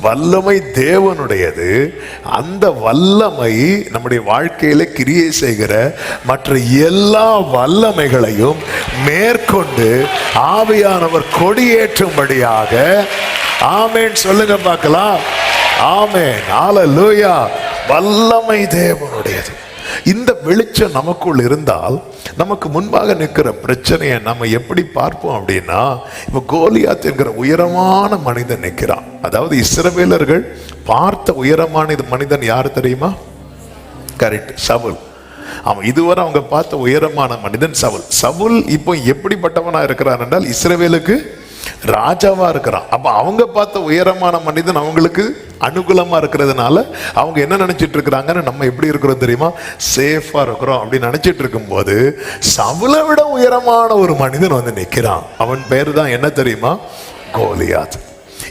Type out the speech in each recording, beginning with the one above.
வல்லமை தேவனுடையது. அந்த வல்லமை நம்முடைய வாழ்க்கையில கிரியை செய்கிற மற்ற எல்லா வல்லமைகளையும் மேற்கொண்டு ஆவியானவர் கொடியேற்றும்படியாக ஆமேன். சொல்லுங்க பார்க்கலாம். ஆமேன். ஹalleluya வல்லமை தேவனுடையது. இந்த வெளிச்சம் நமக்குள் இருந்தால் நமக்கு முன்பாக நிற்கிற பிரச்சனையை நம்ம எப்படி பார்ப்போம் அப்படின்னா இப்போ கோலியாத் என்கிற உயரமான மனிதன் நிற்கிறான். அதாவது இஸ்ரவேலர்கள் பார்த்த உயரமான இது மனிதன் யார் தெரியுமா? Correct Saul. அவன் இதுவரை அவங்க பார்த்த உயரமான மனிதன் சவுல். சவுல் இப்போ எப்படிப்பட்டவனா இருக்கிறான் என்றால் இஸ்ரவேலுக்கு ராஜாவா இருக்கிறான். அப்ப அவங்க பார்த்த உயரமான மனிதன் அவங்களுக்கு அனுகூலமாக இருக்கிறதுனால அவங்க என்ன நினச்சிட்டு இருக்கிறாங்கன்னு நம்ம எப்படி இருக்கிறோம் தெரியுமா? சேஃபாக இருக்கிறோம். அப்படின்னு நினச்சிட்டு இருக்கும்போது சவுளை விட உயரமான ஒரு மனிதன் வந்து நிற்கிறான் அவன் பேர் தான் என்ன தெரியுமா? கோலியாத்.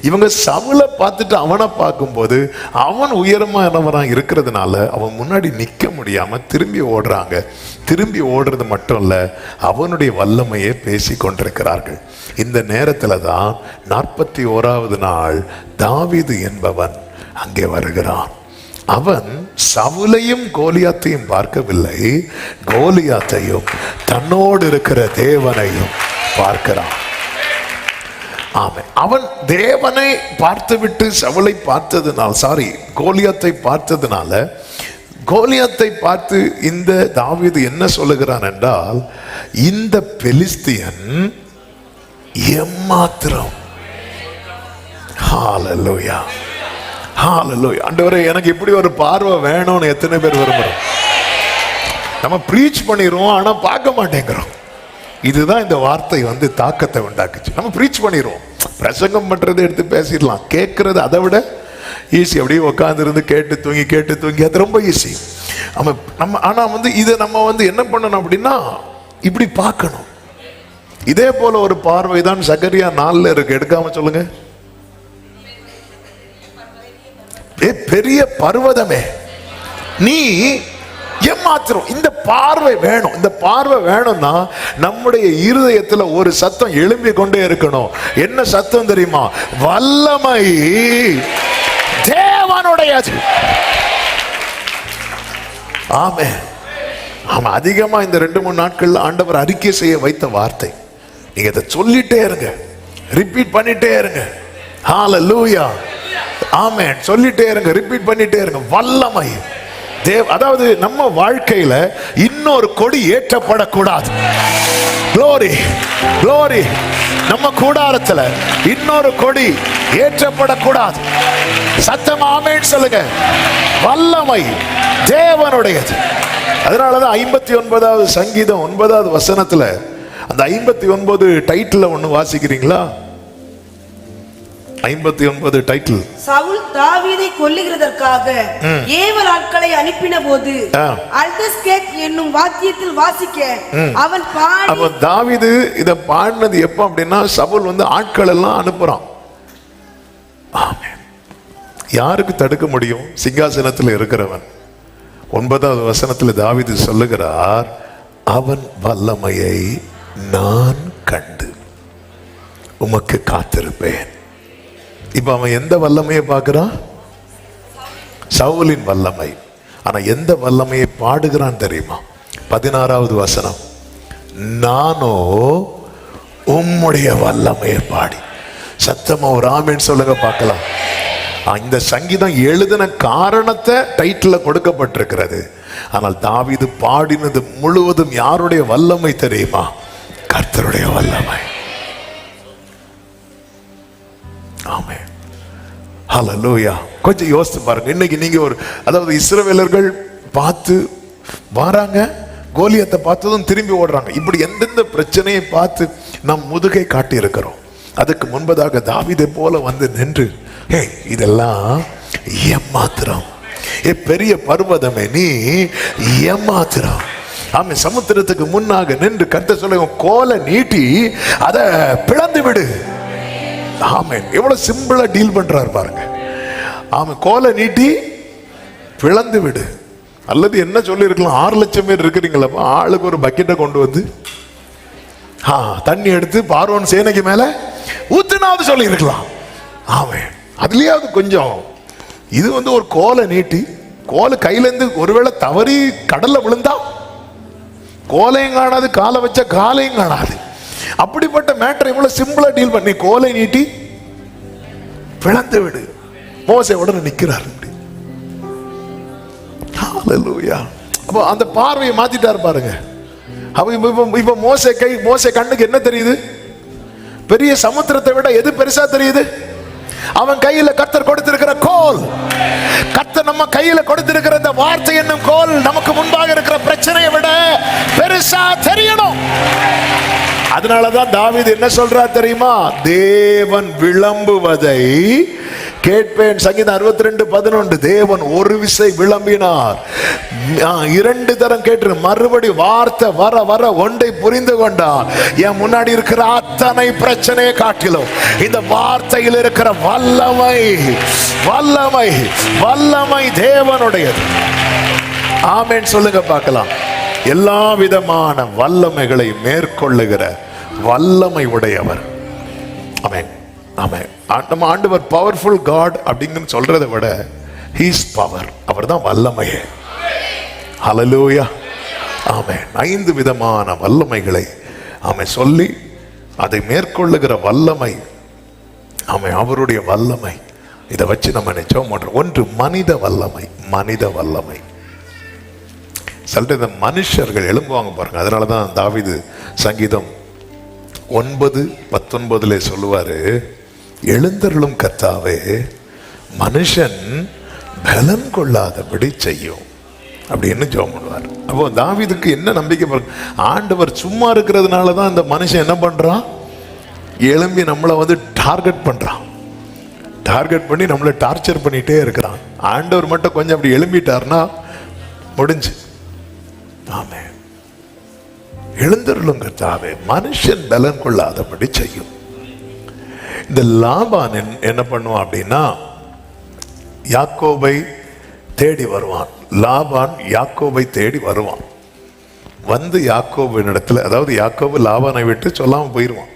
இவங்க சவுளை பார்த்துட்டு அவனை பார்க்கும்போது அவன் உயரமானவனா இருக்கிறதுனால அவன் முன்னாடி நிற்க முடியாமல் திரும்பி ஓடுறாங்க. திரும்பி ஓடுறது மட்டும் இல்லை அவனுடைய வல்லமையை பேசி கொண்டிருக்கிறார்கள். இந்த நேரத்தில் தான் நாற்பத்தி ஓராவது நாள் தாவிது என்பவன் அங்கே வருகிறான். அவன் சவுலையும் கோலியாத்தையும் பார்க்கவில்லை. கோலியாத்தையும் தன்னோடு இருக்கிற தேவனையும் பார்க்கிறான். ஆமை அவன் தேவனை பார்த்துவிட்டு சவுளை பார்த்ததுனால் சாரி கோலியாத்தை பார்த்ததுனால கோலியாத்தை பார்த்து இந்த தாவீது என்ன சொல்லுகிறான் என்றால் இந்த பெலிஸ்தியன் எம்மாத்திரம். ஹாலலோயா. ஹalleluya ஆண்டவரே எனக்கு இப்படி ஒரு பார்வை வேணும்னு எத்தனை பேர் விரும்புறோம்? நம்ம ப்ரீச் பண்ணிடுவோம் ஆனால் பார்க்க மாட்டேங்கிறோம். இதுதான் இந்த வார்த்தை வந்து தாக்கத்தை உண்டாக்குச்சு. நம்ம ப்ரீச் பண்ணிடுவோம். பிரசங்கம் பண்ணுறதை எடுத்து பேசிடலாம். கேட்குறது அதை விட ஈஸி அப்படியே உட்காந்துருந்து கேட்டு தூங்கி கேட்டு தூங்கி அது ரொம்ப ஈஸி நம்ம நம்ம ஆனால் வந்து இதை நம்ம வந்து என்ன பண்ணணும் அப்படின்னா இப்படி பார்க்கணும். இதே போல ஒரு பார்வை தான் சகரியா நாளில் இருக்கு. எடுக்காம சொல்லுங்கள் ஏ பெரிய பர்வதமே. நீ ஏமாத்திரம். இந்த பார்வை வேணும். இந்த பார்வை வேணும்னா நம்முடைய இருதயத்துல ஒரு சத்தம் எழும்பி கொண்டே இருக்கணும். என்ன சத்தம் தெரியுமா? வல்லமை. தேவனுடையது. ஆமே ஆமா அதிகமா இந்த ரெண்டு மூணு நாட்கள்ல ஆண்டவர் அறிக்கை செய்ய வைத்த வார்த்தை. நீங்க இதை சொல்லிட்டே இருங்க. ரிப்பீட் பண்ணிட்டே இருங்க. ஹால லூயா ஆமேன். சொல்லிட்டே இருங்க ரிப்பீட் பண்ணிட்டே இருங்க. வல்லமை. தேவ் அதாவது நம்ம வாழ்க்கையில இன்னொரு கொடி ஏற்றப்படக்கூடாது. Glory glory. நம்ம கூடாரத்துல இன்னொரு கொடி ஏற்றப்படக்கூடாது. சத்தம் ஆமேன் சொல்லுங்க. வல்லமை தேவனுடையது. அதனாலதான் ஐம்பத்தி ஒன்பதாவது சங்கீதம் ஒன்பதாவது வசனத்துல அந்த ஐம்பத்தி ஒன்பது டைட்டில் ஒன்று வாசிக்கிறீங்களா? ஐம்பத்தி ஒன்பது டைட்டில் சவுல் தாவீதை கொல்லுகிறதற்காக ஏவல் ஆட்களை அனுப்பின போது ஆ. அல்தஸ்கேத் என்னும் வாத்தியத்தில் வாசிக்க அவன் பாடி அப்ப தாவீது இத பாடினது எப்ப அப்படின்னா சவுல் வந்து ஆட்கள் எல்லாம் அனுப்புறான். யாருக்கு தடுக்க முடியும்? சிங்காசனத்தில் இருக்கிறவன். ஒன்பதாவது வசனத்துல தாவீது சொல்லுகிறார் அவன் வல்லமையை நான் கண்டு உமக்கு காத்திருப்பேன். இப்போ அவன் எந்த வல்லமையை பார்க்குறான்? சவுலின் வல்லமை. ஆனால் எந்த வல்லமையை பாடுகிறான் தெரியுமா? பதினாறாவது வசனம். நானோ உம்முடைய வல்லமையை பாடி. சத்தமாக ஒரு ஆமேன்னு சொல்லுங்க பார்க்கலாம். இந்த சங்கீதம் எழுதின காரணத்தை டைட்டில் கொடுக்கப்பட்டிருக்கிறது. ஆனால் தாவிது பாடினது முழுவதும் யாருடைய வல்லமை தெரியுமா? கர்த்தருடைய வல்லமை. ஹலலூயா கொஞ்சம் யோசித்து பாருங்க. இன்னைக்கு நீங்க ஒரு அதாவது இஸ்ரவேலர்கள் பார்த்து வராங்க கோலியத்தை பார்த்ததும் திரும்பி ஓடுறாங்க. இப்படி எந்தெந்த பிரச்சனையை பார்த்து நம் முதுகை காட்டி இருக்கிறோம் அதுக்கு முன்பதாக தாவிதை போல வந்து நின்று ஹே இதெல்லாம் ஏமாத்திரம் ஏ பெரிய பர்வதமே நீ ஏமாத்திரம் ஆமை சமுத்திரத்துக்கு முன்னாக நின்று கத்த சொல்ல கோலை நீட்டி அதை பிளந்து விடு. ஆமே எவ்வளவு சிம்பிளா டீல் பண்றாரு பாருங்க. அவன் கோலை நீட்டி பிளந்து விடு. அல்லது என்ன சொல்லியிருக்கலாம்? ஆறு லட்சம் பேர் இருக்கிறீங்களப்பா. ஆளுக்கு ஒரு பக்கெட்டை கொண்டு வந்து ஆ தண்ணி எடுத்து பார்வன் சேனைக்கு மேலே ஊத்துனாவது சொல்லியிருக்கலாம். ஆமென் அதுலேயாவது கொஞ்சம் இது வந்து ஒரு கோலை நீட்டி கோலை கையிலேருந்து ஒருவேளை தவறி கடலில் விழுந்தா கோலையும் காணாது காலை வச்ச காலையும் காணாது. அப்படிப்பட்ட மேட்டரை இவ்வளோ சிம்பிளாக டீல் பண்ணி கோலை நீட்டி பிளந்து விடு. மோசை உடனே நிற்கிறார் அப்போ அந்த பார்வையை மாத்திட்டாரு பாருங்க. அப்ப இப்ப இப்ப- மோசை கை மோசை கண்ணுக்கு என்ன தெரியுது? பெரிய சமுத்திரத்தை விட எது பெருசா தெரியுது? அவன் கையில கத்தர் கொடுத்திருக்கிற கோல். கத்தர் நம்ம கையில கொடுத்திருக்கிற இந்த வார்த்தை என்னும் கோல் நமக்கு முன்பாக இருக்கிற பிரச்சனையை விட பெருசா தெரியணும். அதனாலதான் தாவீது என்ன சொல்றா தெரியுமா? தேவன் விளம்புவதை கேட்பேன். சங்கீதம் அறுபத்தி ரெண்டு பதினொன்று. தேவன் ஒரு விசை விளம்பினார். ஆ, இரண்டு தரம் கேட்டு மறுபடி வார்த்தை வர வர ஒன்றை புரிந்து கொண்டார். என் முன்னாடி இருக்கிற அத்தனை பிரச்சனையை காட்டிலும் இந்த வார்த்தையில் இருக்கிற வல்லமை வல்லமை வல்லமை தேவனுடையது. ஆமேன். சொல்லுங்க பார்க்கலாம். எல்லா விதமான வல்லமைகளை மேற்கொள்ளுகிற வல்லமை உடையவர். ஆமென். ஆமென். நம்ம ஆண்டவர் பவர்ஃபுல் காட் அப்படின்னு சொல்றதை விட ஹீஸ் பவர் அவர் தான் வல்லமையே. ஹலலூயா ஆமாம் ஐந்து விதமான வல்லமைகளை ஆமை சொல்லி அதை மேற்கொள்ளுகிற வல்லமை ஆமை அவருடைய வல்லமை. இதை வச்சு நம்ம நிச்சயம் பண்றோம். ஒன்று மனித வல்லமை. மனித வல்லமை. சொல்லிட்டு இந்த மனுஷர்கள் எழும்புவாங்க பாருங்க. அதனால தான் தாவிது சங்கீதம் ஒன்பது பத்தொன்பதுல சொல்லுவாரு எழுந்தருளும் கத்தாவே மனுஷன் பலன் கொள்ளாதபடி செய்யும். அப்படின்னு ஜோம் பண்ணுவார். அப்போ தாவிதுக்கு என்ன நம்பிக்கை ஆண்டவர் சும்மா இருக்கிறதுனால தான் இந்த மனுஷன் என்ன பண்றான்? எழும்பி நம்மளை வந்து டார்கெட் பண்றான். டார்கெட் பண்ணி நம்மளை டார்ச்சர் பண்ணிகிட்டே இருக்கிறான். ஆண்டவர் மட்டும் கொஞ்சம் அப்படி எழும்பிட்டார்னா முடிஞ்சு. ஆமே எழுந்தருளும் கர்த்தாவே மனுஷன் பலன் கொள்ளாதபடி செய்யும். இந்த லாபான் என்ன- என்ன பண்ணுவான் அப்படின்னா யாக்கோபை தேடி வருவான். லாபான் யாக்கோபை தேடி வருவான். வந்து யாக்கோபின் இடத்துல அதாவது யாக்கோபு லாபானை விட்டு சொல்லாமல் போயிடுவான்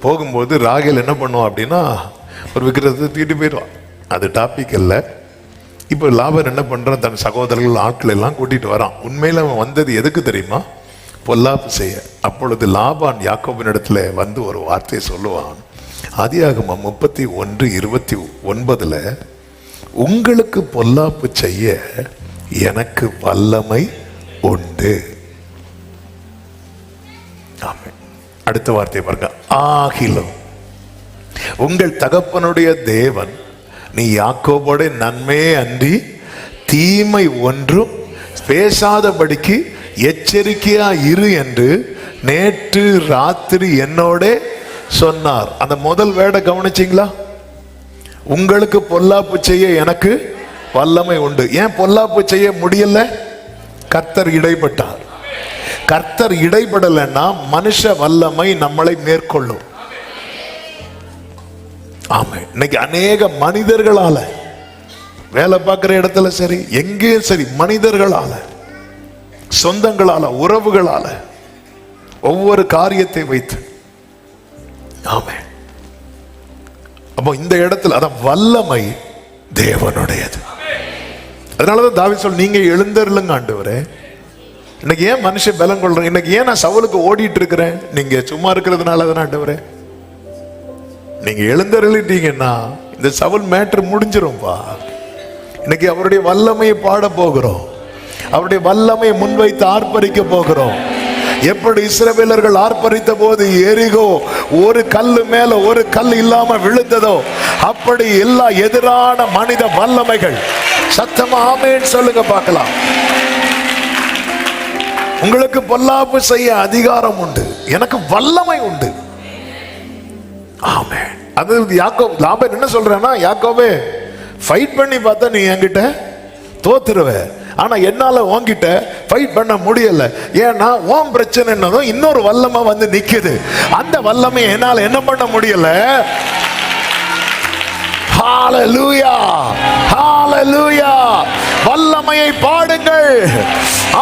போகும்போது ராகேல் என்ன பண்ணுவான் அப்படின்னா ஒரு விக்கிரத்தை தூக்கிட்டு போயிடுவான் அது டாபிக் இல்லை. இப்போ லாபன் என்ன பண்ணுறான் தன் சகோதரர்கள் ஆட்கள் எல்லாம் கூட்டிகிட்டு வரான். உண்மையில் அவன் வந்தது எதுக்கு தெரியுமா? பொல்லாப்பு செய்ய. அப்பொழுது லாபான் யாக்கோபின் இடத்துல வந்து ஒரு வார்த்தையை சொல்லுவான். ஆதியாகமம் முப்பத்தி ஒன்று இருபத்தி ஒன்பதில் உங்களுக்கு பொல்லாப்பு செய்ய எனக்கு வல்லமை உண்டு. அடுத்த வார்த்தையை பாருங்க. ஆகிலும் உங்கள் தகப்பனுடைய தேவன் நீ யாக்கோபோட நன்மையே அன்றி தீமை ஒன்றும் பேசாதபடிக்கு எச்சரிக்கையா இரு என்று நேற்று ராத்திரி என்னோட சொன்னார். அந்த முதல் வேடை கவனிச்சிங்களா? உங்களுக்கு பொல்லாப்பு செய்ய எனக்கு வல்லமை உண்டு. ஏன் பொல்லாப்பு செய்ய முடியல? கர்த்தர் இடைப்பட்டார். கர்த்தர் இடைப்படலைன்னா மனுஷ வல்லமை நம்மளை மேற்கொள்ளும். ஆமா. இன்னைக்கு அநேக மனிதர்களால வேலை பார்க்குற இடத்துல சரி எங்கேயும் சரி மனிதர்களால சொந்தங்களால உறவுகளால ஒவ்வொரு காரியத்தை வைத்து ஆமே அப்போ இந்த இடத்துல அதான் வல்லமை தேவனுடையது. அதனாலதான் தாவி சொல் நீங்க எழுந்தருளுங்க ஆண்டவரே. இன்னைக்கு ஏன் மனுஷன் பலம் கொள்றேன் இன்னைக்கு ஏன் நான் சவுலுக்கு ஓடிட்டு இருக்கிறேன்? நீங்க சும்மா இருக்கிறதுனால தானே ஆண்டவரே. நீங்க எழுந்தருளிட்டீங்கன்னா இந்த சவுல் மேட்ரு முடிஞ்சிரும்பா இன்னைக்கு அவருடைய வல்லமையை பாட போகிறோம். அவருடைய வல்லமையை முன்வைத்து ஆர்ப்பரிக்க போகிறோம். எப்படி இஸ்ரவேலர்கள் ஆர்ப்பரித்த போது எரிகோ ஒரு கல்லு மேல ஒரு கல் இல்லாம விழுந்ததோ அப்படி எல்லா எதிரான மனித வல்லமைகள். சத்தமா ஆமேன்னு சொல்லுங்க பார்க்கலாம். உங்களுக்கு பொல்லாப்பு செய்ய அதிகாரம் உண்டு. எனக்கு வல்லமை உண்டு. ஆமே அது யாக்கோ லாபன் என்ன சொல்றேன்னா யாக்கோவே ஃபைட் பண்ணி பார்த்தா நீ என்கிட்ட தோத்துருவேன் ஆனா என்னால உன்கிட்ட ஃபைட் பண்ண முடியல. ஏன்னா உன் பிரச்சனை என்னதும் இன்னொரு வல்லமை வந்து நிக்குது. அந்த வல்லமை என்னால என்ன பண்ண முடியல? ஹாலலூயா ஹாலலூயா வல்லமையை பாடுங்கள்.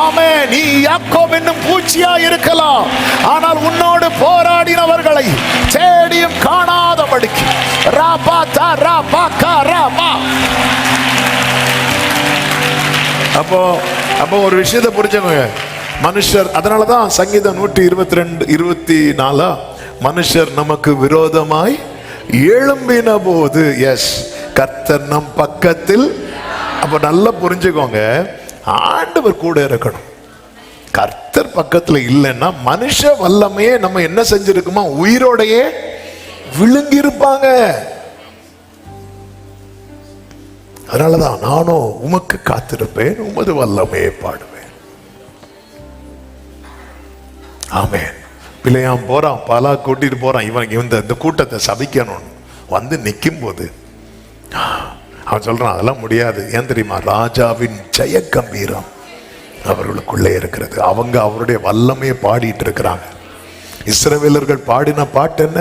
ஆமே நீ யாக்கோம் என்னும் பூச்சியா இருக்கலாம். ஆனால் உன்னோடு போராடினவர்களை தேடியும் காணாதபடிக்கு. ராபா தா ராபா கா ராபா அப்போ அப்போ ஒரு விஷயத்தை புரிஞ்சவங்க மனுஷர் அதனாலதான் சங்கீதம் நூற்றி இருபத்தி ரெண்டு இருபத்தி நாலா மனுஷர் நமக்கு விரோதமாய் எழும்பின போது எஸ் கர்த்தர் நம் பக்கத்தில். அப்போ நல்லா புரிஞ்சுக்கோங்க. ஆண்டவர் கூட இருக்கணும். கர்த்தர் பக்கத்தில் இல்லைன்னா மனுஷ வல்லமையே நம்ம என்ன செஞ்சிருக்குமா உயிரோடையே விழுங்கியிருப்பாங்க. அதனால தான் நானும் உமக்கு காத்திருப்பேன் உமது வல்லமையை பாடுவேன். ஆமேன். பிள்ளையாம் போறான் பலா கூட்டிட்டு போறான். இவன் இந்த இந்த கூட்டத்தை சபிக்கணும் வந்து நிற்கும் போது அவன் சொல்றான் அதெல்லாம் முடியாது. ஏன் தெரியுமா? ராஜாவின் ஜெய கம்பீரம் அவர்களுக்குள்ளே இருக்கிறது. அவங்க அவருடைய வல்லமையை பாடிட்டு இருக்கிறாங்க. இஸ்ரவேலர்கள் பாடின பாட்டு என்ன?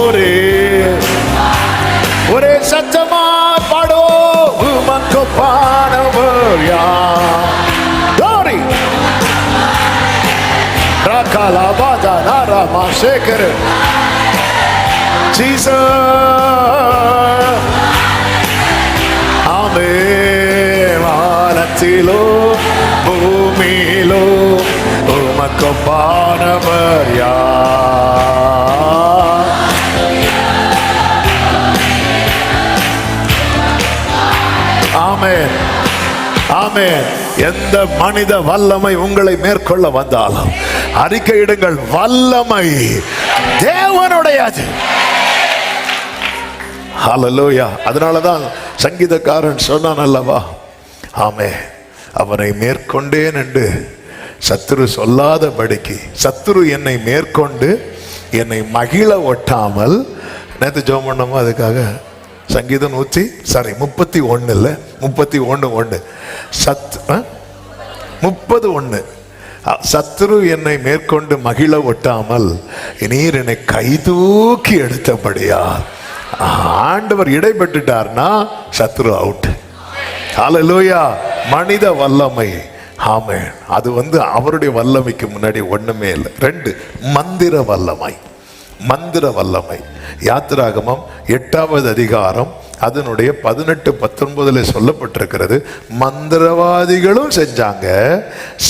சத்தமா உமக்கு பானவர் யார்? Glory. நாராமா சேகர் ஜீசஸ் ஆமே வானத்திலோ பூமியிலோ உமக்கொப்பானவர் யார்? ஆமே எந்த மனித வல்லமை உங்களை மேற்கொள்ள வந்தாலும் அறிக்கையிடுங்கள் வல்லமை தேவனுடையது. ஹalleluya அதனாலதான் சங்கீதக்காரன் சொன்னான் அல்லவா? ஆமே அவனை மேற்கொண்டேன் என்று சத்துரு சொல்லாதபடிக்கு சத்துரு என்னை மேற்கொண்டு என்னை மகிழ ஒட்டாமல் நேற்று ஜோம் பண்ணோமோ அதுக்காக? சங்கீதம் நூற்றி சாரி முப்பத்தி ஒன்று இல்லை முப்பத்தி ஒன்று ஒன்று சத் ஆ? முப்பது ஒன்று சத்ரு என்னை மேற்கொண்டு மகிழ ஒட்டாமல் நீர் என்னை கைதூக்கி எடுத்தபடியா? ஆண்டவர் இடைப்பட்டுட்டார்னா சத்ரு அவுட் ஹalleluya மனித வல்லமை. ஆமே அது வந்து அவருடைய வல்லமைக்கு முன்னாடி ஒண்ணுமே இல்லை. ரெண்டு மந்திர வல்லமை. மந்திர வல்லமை யாத்திராகமம் எட்டாவது அதிகாரம் அதனுடைய பதினெட்டு பத்தொன்பதுல சொல்லப்பட்டிருக்கிறது மந்திரவாதிகளும் செஞ்சாங்க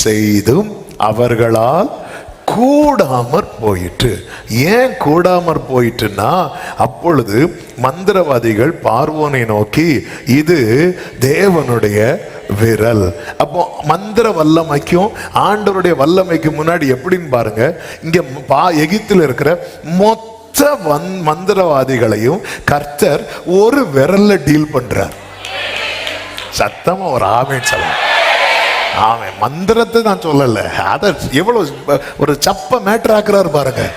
செய்தும் அவர்களால் கூடாமற் போயிற்று. ஏன் கூடாமற் போயிட்டுன்னா அப்பொழுது மந்திரவாதிகள் பார்வோனை நோக்கி இது தேவனுடைய விரல். அப்போ மந்திர வல்லமைக்கும் ஆண்டவருடைய வல்லமைக்கு முன்னாடி எப்படின்னு பாருங்க. இங்க பா எகிப்தில் இருக்கிற மொத்த வந் மந்திரவாதிகளையும் கர்த்தர் ஒரு விரல்ல டீல் பண்றார். சத்தமா ஒரு ஆமேன் சொல்லலாம் அவன் மந்திரத்தை நான் சொல்லலை. அதை எவ்வளோ ஒரு சப்ப மேட்டர் ஆக்குறாரு பாருங்க.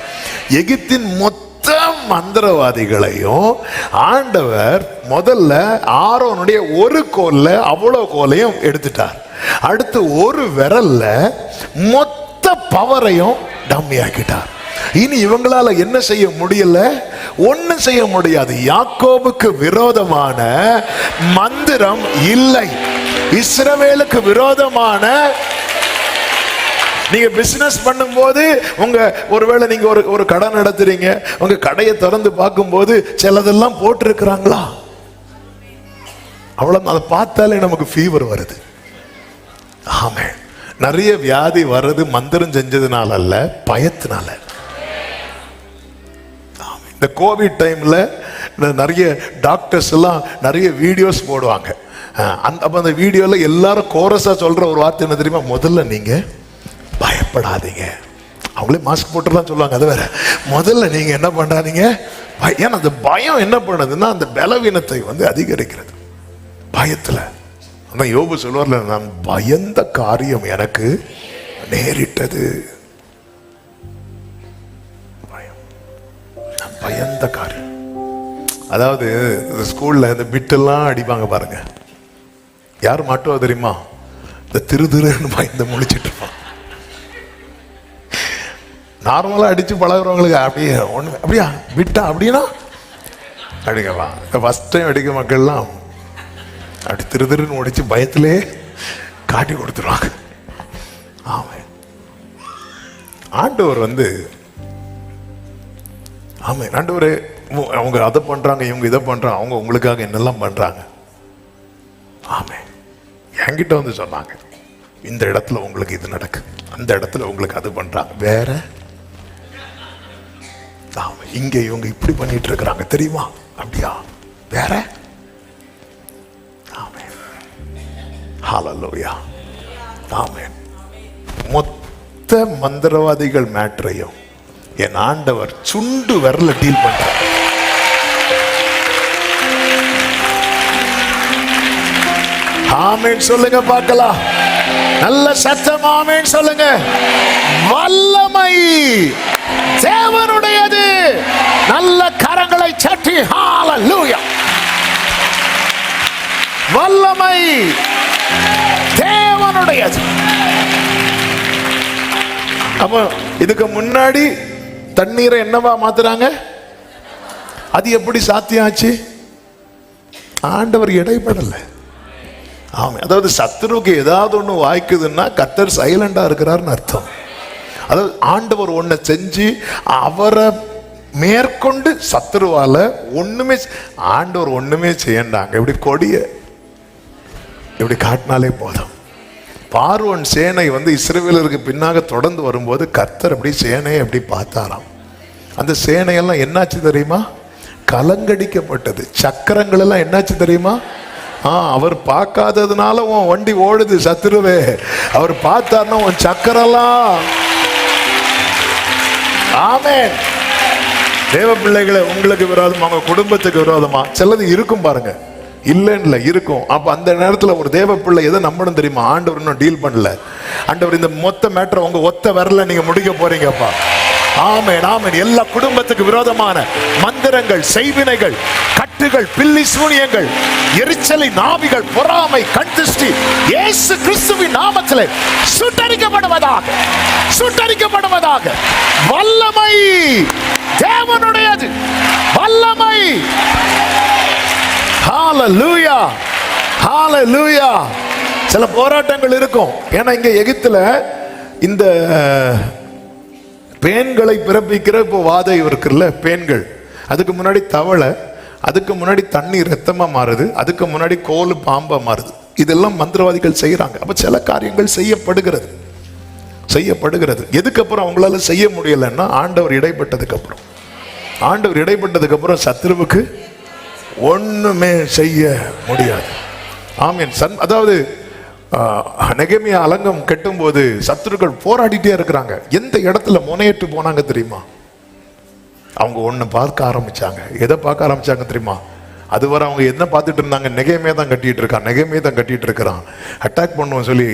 எகிப்தின் மொத்த மந்திரவாதிகளையும் ஆண்டவர் முதல்ல ஆரோனுடைய ஒரு கோல்ல அவ்வளோ கோலையும் எடுத்துட்டார். அடுத்து ஒரு விரல்ல மொத்த பவரையும் டம்மி ஆக்கிட்டார். இனி இவங்களால என்ன செய்ய முடியல? ஒன்னும் செய்ய முடியாது. யாக்கோபுக்கு விரோதமான மந்திரம் இல்லை. இஸ்ரவேலுக்கு விரோதமான நீங்க பிசினஸ் பண்ணும்போது உங்க ஒருவேளை நீங்க ஒரு ஒரு கடை நடத்துறீங்க உங்க கடையை திறந்து பார்க்கும்போது சிலதெல்லாம் போட்டிருக்கிறாங்களா? அவ்வளோ அதை பார்த்தாலே நமக்கு ஃபீவர் வருது. ஆமே நிறைய வியாதி வர்றது மந்திரம் செஞ்சதுனால அல்ல பயத்தினால. இந்த கோவிட் டைம்ல நிறைய டாக்டர்ஸ் எல்லாம் நிறைய வீடியோஸ் போடுவாங்க. அந்த அப்போ அந்த வீடியோவில் எல்லாரும் கோரஸாக சொல்கிற ஒரு வார்த்தை என்ன தெரியுமா? முதல்ல நீங்கள் பயப்படாதீங்க. அவங்களே மாஸ்க் போட்டு தான் சொல்லுவாங்க அதை வேற. முதல்ல நீங்கள் என்ன பண்ணுறாதீங்க ஏன்னா அந்த பயம் என்ன பண்ணுதுன்னா அந்த பலவீனத்தை வந்து அதிகரிக்கிறது. பயத்தில். ஆனால் யோபு சொல்லுவார்ல நான் பயந்த காரியம் எனக்கு நேரிட்டது. பயம். பயந்த காரியம். அதாவது இந்த ஸ்கூலில் இந்த பிட்டெல்லாம் அடிப்பாங்க பாருங்கள் யார் மாட்டுவா தெரியுமா? இந்த திரு திருன்னு பயந்து முழிச்சிட்டு இருப்பான். நார்மலாக அடித்து பழகுறவங்களுக்கு அப்படியே ஒன்று அப்படியா? விட்டா அப்படின்னா? அடிக்கவா ஃபஸ்ட் டைம் அடிக்க மக்கள்லாம் அப்படி திரு திருன்னு ஒடிச்சு பயத்திலே காட்டி கொடுத்துருவாங்க. ஆமாம் ஆண்டவர் வந்து ஆமாம் ஆண்டவர் அவங்க அதை பண்றாங்க இவங்க இதை பண்ணுறாங்க அவங்க உங்களுக்காக என்னெல்லாம் பண்ணுறாங்க ஆமாம் என்கிட்ட வந்து சொன்னாங்க இந்த இடத்துல உங்களுக்கு இது நடக்கு. அந்த இடத்துல உங்களுக்கு அது பண்றாங்க வேற? ஆமா இங்கே இவங்க இப்படி பண்ணிட்டு இருக்கிறாங்க தெரியுமா? அப்படியா? வேற? ஆமே ஹalleluya. ஆமே மொத்த மந்திரவாதிகள் மேட்ரையும் என் ஆண்டவர் சுண்டு விரல டீல் பண்ணுறார் ஆமீன் சொல்லுங்க பார்க்கலாம். நல்ல சத்தம் ஆமீன் சொல்லுங்க. வல்லமை தேவனுடையது. நல்ல கரங்களை சட்டி ஹalleluya வல்லமை தேவனுடையது. அப்போ இதுக்கு முன்னாடி தண்ணீரை என்னவா மாத்துறாங்க? அது எப்படி சாத்தியம் ஆச்சு ஆண்டவர் இடைப்படலை. ஆமாம் அதாவது சத்துருக்கு ஏதாவது ஒன்று வாய்க்குதுன்னா கத்தர் சைலண்டாக இருக்கிறாருன்னு அர்த்தம். அதாவது ஆண்டவர் ஒன்றை செஞ்சு அவரை மேற்கொண்டு சத்துருவால் ஒன்றுமே ஆண்டவர் ஒன்றுமே செய்யண்டாங்க. இப்படி கொடிய இப்படி காட்டினாலே போதும். பார்வன் சேனை வந்து இஸ்ரவேலருக்கு பின்னாக தொடர்ந்து வரும்போது கர்த்தர் அப்படி சேனையை அப்படி பார்த்தாராம். அந்த சேனையெல்லாம் என்னாச்சு தெரியுமா? கலங்கடிக்கப்பட்டது. சக்கரங்கள் எல்லாம் என்னாச்சு தெரியுமா? ஆ அவர் பார்க்காததுனால உன் வண்டி ஓடுது சத்துருவே அவர் பார்த்தாருன்னா உன் சக்கரெல்லாம் ஆமே தேவ பிள்ளைகளை உங்களுக்கு விரோதமா உங்க குடும்பத்துக்கு விரோதமா? சிலது இருக்கும் பாருங்க. இல்லைன்னு இல்லை இருக்கும். அப்போ அந்த நேரத்தில் ஒரு தேவ பிள்ளை எதை நம்பணும் தெரியுமா? ஆண்டவர் இன்னும் டீல் பண்ணல. ஆண்டவர் இந்த மொத்த மேட்டரை உங்க ஒத்த வரல நீங்க முடிக்க போறீங்கப்பா. ஆமேன் ஆமேன். எல்லா குடும்பத்துக்கு விரோதமான மந்திரங்கள் செய்வினைகள் கட்டுகள் பில்லி சூனியங்கள் எரிச்சலை நாவிகள் பொறாமை கண் திருஷ்டி இயேசு கிறிஸ்துவின் நாமத்தில் சுட்டரிக்கப்படுவதாக சுட்டரிக்கப்படுவதாக. வல்லமை தேவனுடையது. வல்லமை. ஹalleluya ஹalleluya சில போராட்டங்கள் இருக்கும். ஏன்னா இங்க எகிப்துல இந்த பேன்களை பிறப்பிக்கிற இப்போ வாதை இருக்குல்ல பேன்கள். அதுக்கு முன்னாடி தவளை அதுக்கு முன்னாடி தண்ணி ரத்தமாக மாறுது அதுக்கு முன்னாடி கோல் பாம்பா மாறுது. இதெல்லாம் மந்திரவாதிகள் செய்கிறாங்க அப்போ சில காரியங்கள் செய்யப்படுகிறது. செய்யப்படுகிறது. எதுக்கப்புறம் அவங்களால செய்ய முடியலைன்னா ஆண்டவர் இடைப்பட்டதுக்கு அப்புறம். ஆண்டவர் இடைப்பட்டதுக்கு அப்புறம் சத்ருவுக்கு ஒண்ணுமே செய்ய முடியாது. ஆமீன். சன் அதாவது நெகமியா அலங்கம் கெட்டும்போது சத்துருக்கள் போராடிட்டே இருக்கிறாங்க. எந்த இடத்துல முனையிட்டு போனாங்க தெரியுமா? அவங்க ஒன்று பார்க்க ஆரம்பிச்சாங்க. எதை பார்க்க ஆரம்பிச்சாங்க தெரியுமா? அதுவரை அவங்க என்ன பார்த்துட்டு இருந்தாங்க? நெகைமே தான் கட்டிட்டு இருக்கான் நெகைமே தான் கட்டிட்டு இருக்கிறான். அட்டாக் பண்ணுவோம் சொல்லி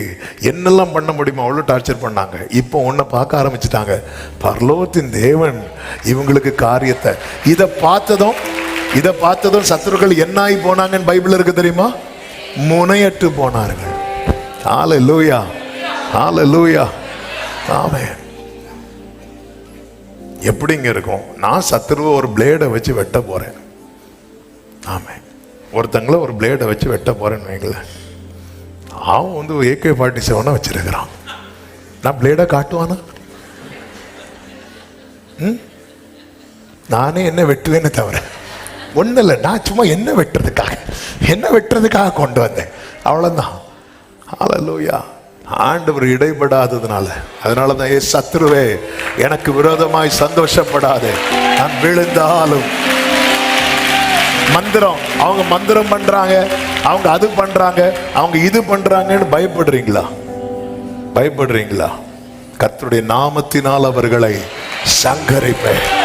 என்னெல்லாம் பண்ண முடியுமோ அவ்வளோ டார்ச்சர் பண்ணாங்க. இப்போ ஒன்றை பார்க்க ஆரம்பிச்சிட்டாங்க. பரலோகத்தின் தேவன் இவங்களுக்கு காரியத்தை. இதை பார்த்ததும் இதை பார்த்ததும் சத்துருக்கள் என்ன ஆகி போனாங்கன்னு பைபிள் இருக்கு தெரியுமா? முனையற்று போனார்கள். ஆல லூயா ஆல லூயா ஆமே எப்படிங்க இருக்கும்? நான் சத்துருவை ஒரு பிளேடை வச்சு வெட்ட போறேன். ஆமே ஒருத்தங்கள ஒரு பிளேடை வச்சு வெட்ட போறேன்னு வைங்களேன். அவன் வந்து ஏகே ஃபார்ட்டி செவனாக வச்சிருக்கிறான். நான் பிளேடை காட்டுவானா? ம்? நானே என்ன வெட்டுவேன்னு தவிர. ஒன்றும் இல்லை நான் சும்மா என்ன வெட்டுறதுக்காக என்ன வெட்டுறதுக்காக கொண்டு வந்தேன். அவ்வளோதான் ஹalleluya ஆண்டவர் இடைப்படாததுனால அதனால தான் ஏ சத்ருவே எனக்கு விரோதமாய் சந்தோஷப்படாதே. நான் விழுந்தாலும். மந்திரம். அவங்க மந்திரம் பண்றாங்க. அவங்க அது பண்றாங்க. அவங்க இது பண்றாங்கன்னு பயப்படுறீங்களா? பயப்படுறீங்களா? கர்த்தருடைய நாமத்தினால் அவர்களை சங்கரிப்பேன்.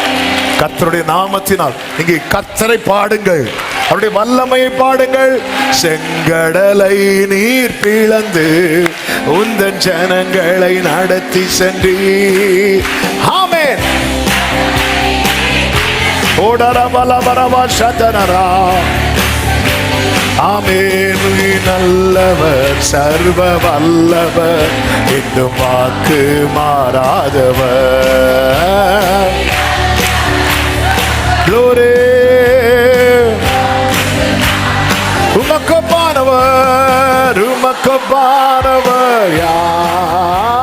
கத்தருடைய நாமத்தினால் இங்கே கத்தரை பாடுங்கள். அவருடைய வல்லமையை பாடுங்கள். செங்கடலை நீர் பிளந்து உந்தன் ஜனங்களை நடத்தி சென்றி ஆமேன். ஓடரபலபரபா சதனரா ஆமேன். நல்லவர் சர்வ வல்லவர் இன்னும் வாக்கு மாறாதவர். Glory. உமக்கொப்பானவர் உமக்கொப்பானவர் யார்